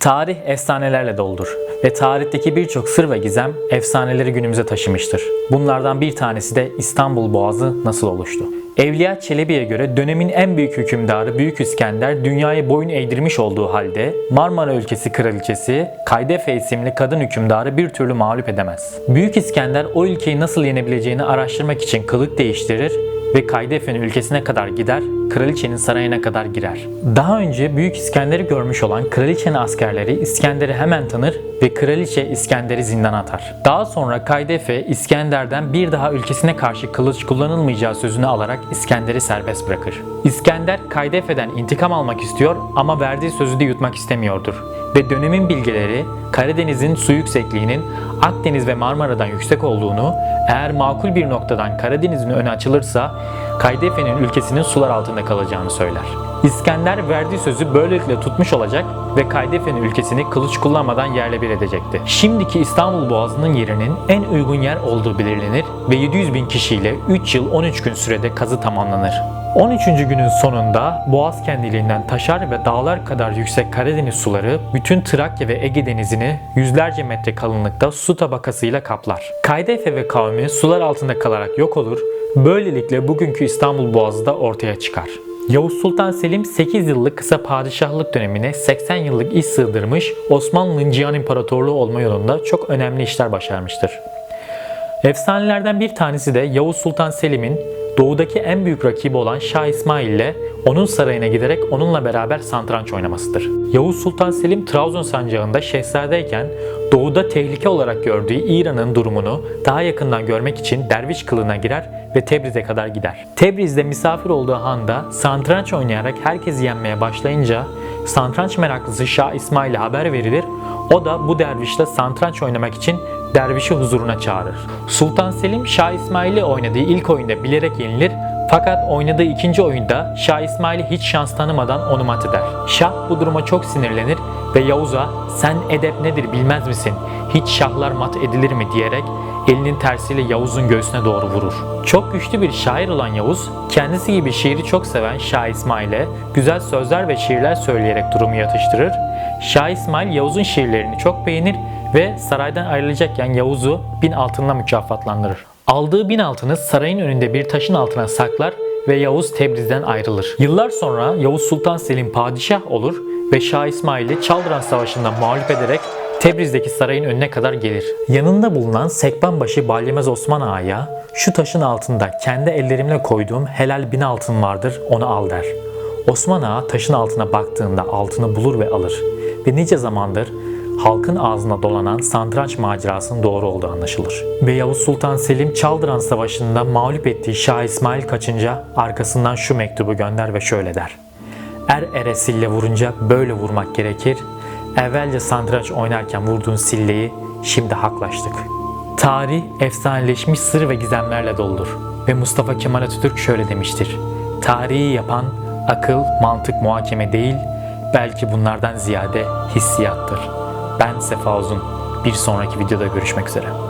Tarih efsanelerle doldur ve tarihteki birçok sır ve gizem efsaneleri günümüze taşımıştır. Bunlardan bir tanesi de İstanbul Boğazı nasıl oluştu? Evliya Çelebi'ye göre dönemin en büyük hükümdarı Büyük İskender dünyaya boyun eğdirmiş olduğu halde Marmara ülkesi kraliçesi Kaydefe isimli kadın hükümdarı bir türlü mağlup edemez. Büyük İskender o ülkeyi nasıl yenebileceğini araştırmak için kılık değiştirir ve Kaydefe'nin ülkesine kadar gider, kraliçenin sarayına kadar girer. Daha önce Büyük İskender'i görmüş olan kraliçenin askerleri İskender'i hemen tanır ve kraliçe İskender'i zindana atar. Daha sonra Kaydefe İskender'den bir daha ülkesine karşı kılıç kullanılmayacağı sözünü alarak İskender'i serbest bırakır. İskender Kaydefe'den intikam almak istiyor ama verdiği sözü de yutmak istemiyordur. Ve dönemin bilgeleri Karadeniz'in su yüksekliğinin Akdeniz ve Marmara'dan yüksek olduğunu, eğer makul bir noktadan Karadeniz'in önü açılırsa Kaydefe'nin ülkesinin sular altında kalacağını söyler. İskender verdiği sözü böylelikle tutmuş olacak ve Kaydefe'nin ülkesini kılıç kullanmadan yerle bir edecekti. Şimdiki İstanbul Boğazı'nın yerinin en uygun yer olduğu belirlenir ve 700 bin kişiyle 3 yıl 13 gün sürede kazı tamamlanır. 13. günün sonunda Boğaz kendiliğinden taşar ve dağlar kadar yüksek Karadeniz suları bütün Trakya ve Ege denizini yüzlerce metre kalınlıkta su tabakasıyla kaplar. Kaydefe ve kavmi sular altında kalarak yok olur, böylelikle bugünkü İstanbul Boğazı da ortaya çıkar. Yavuz Sultan Selim 8 yıllık kısa padişahlık dönemine 80 yıllık iş sığdırmış, Osmanlı'nın Cihan İmparatorluğu olma yolunda çok önemli işler başarmıştır. Efsanelerden bir tanesi de Yavuz Sultan Selim'in doğudaki en büyük rakibi olan Şah İsmail ile onun sarayına giderek onunla beraber satranç oynamasıdır. Yavuz Sultan Selim Trabzon sancağında şehzadeyken doğuda tehlike olarak gördüğü İran'ın durumunu daha yakından görmek için derviş kılığına girer ve Tebriz'e kadar gider. Tebriz'de misafir olduğu handa satranç oynayarak herkesi yenmeye başlayınca satranç meraklısı Şah İsmail'e haber verilir. O da bu dervişle satranç oynamak için dervişi huzuruna çağırır. Sultan Selim Şah İsmail'i oynadığı ilk oyunda bilerek yenilir fakat oynadığı ikinci oyunda Şah İsmail'i hiç şans tanımadan onu mat eder. Şah bu duruma çok sinirlenir ve Yavuz'a sen edep nedir bilmez misin? Hiç şahlar mat edilir mi diyerek elinin tersiyle Yavuz'un göğsüne doğru vurur. Çok güçlü bir şair olan Yavuz, kendisi gibi şiiri çok seven Şah İsmail'e güzel sözler ve şiirler söyleyerek durumu yatıştırır. Şah İsmail Yavuz'un şiirlerini çok beğenir ve saraydan ayrılacakken Yavuz'u bin altınla mükafatlandırır. Aldığı bin altını sarayın önünde bir taşın altına saklar ve Yavuz Tebriz'den ayrılır. Yıllar sonra Yavuz Sultan Selim padişah olur ve Şah İsmail'i Çaldıran Savaşı'nda mağlup ederek Tebriz'deki sarayın önüne kadar gelir. Yanında bulunan Sekbanbaşı Balyemez Osman Ağa'ya şu taşın altında kendi ellerimle koyduğum helal bin altın vardır onu al der. Osman Ağa taşın altına baktığında altını bulur ve alır. Ve nice zamandır halkın ağzına dolanan satranç macerasının doğru olduğu anlaşılır. Ve Yavuz Sultan Selim Çaldıran Savaşı'nda mağlup ettiği Şah İsmail kaçınca arkasından şu mektubu gönder ve şöyle der. Er ere sille vurunca böyle vurmak gerekir. Evvelce satranç oynarken vurduğun silleyi şimdi haklaştık. Tarih efsaneleşmiş sır ve gizemlerle doludur. Ve Mustafa Kemal Atatürk şöyle demiştir. Tarihi yapan akıl, mantık, muhakeme değil, belki bunlardan ziyade hissiyattır. Ben Sefa Uzun. Bir sonraki videoda görüşmek üzere.